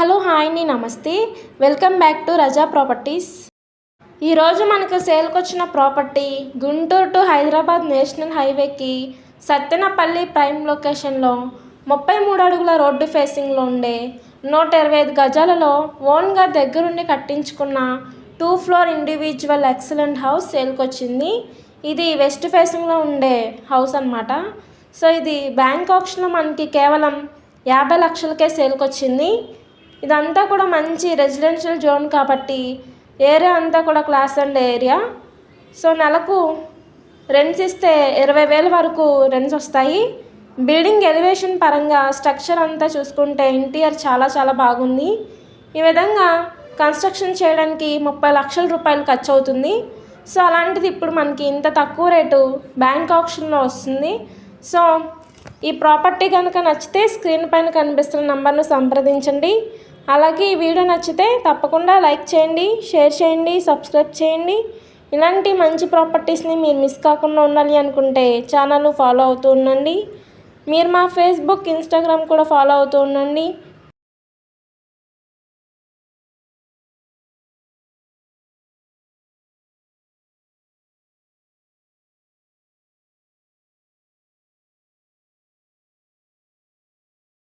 Hello hi అండి నమస్తే. Welcome back to Raza properties. ఈరోజు మనకు సేల్కి వచ్చిన property Guntur to Hyderabad national హైవేకి సత్తెనపల్లి ప్రైమ్ లొకేషన్లో ముప్పై మూడు అడుగుల రోడ్డు ఫేసింగ్లో ఉండే నూట ఇరవై ఐదు గజాలలో ఓన్గా దగ్గరుండి కట్టించుకున్న two floor individual excellent house సేల్కి వచ్చింది. ఇది వెస్ట్ ఫేసింగ్లో ఉండే హౌస్ అనమాట సో ఇది బ్యాంక్ ఆప్షన్లో మనకి కేవలం యాభై లక్షలకే సేల్కి వచ్చింది. ఇదంతా కూడా మంచి రెసిడెన్షియల్ జోన్ కాబట్టి ఏరియా అంతా కూడా క్లాస్ అండ్ ఏరియా సో నెలకు రెంట్స్ ఇస్తే ఇరవై వేల వరకు రెంట్స్ వస్తాయి. బిల్డింగ్ ఎలివేషన్ పరంగా స్ట్రక్చర్ అంతా చూసుకుంటే ఇంటీరియర్ చాలా చాలా బాగుంది. ఈ విధంగా కన్స్ట్రక్షన్ చేయడానికి ముప్పై లక్షల రూపాయలు ఖర్చు అవుతుంది సో అలాంటిది ఇప్పుడు మనకి ఇంత తక్కువ రేటు బ్యాంక్ ఆప్షన్లో వస్తుంది. సో ఈ ప్రాపర్టీ కనుక నచ్చితే స్క్రీన్ పైన కనిపిస్తున్న నంబర్ను సంప్రదించండి. అలాగే ఈ వీడియో నచ్చితే తప్పకుండా లైక్ చేయండి షేర్ చేయండి సబ్స్క్రైబ్ చేయండి. ఇలాంటి మంచి ప్రాపర్టీస్ని మీరు మిస్ కాకుండా ఉండాలి అనుకుంటే ఛానల్ను ఫాలో అవుతూ ఉండండి. మీరు మా ఫేస్బుక్ ఇన్స్టాగ్రామ్ కూడా ఫాలో అవుతూ ఉండండి.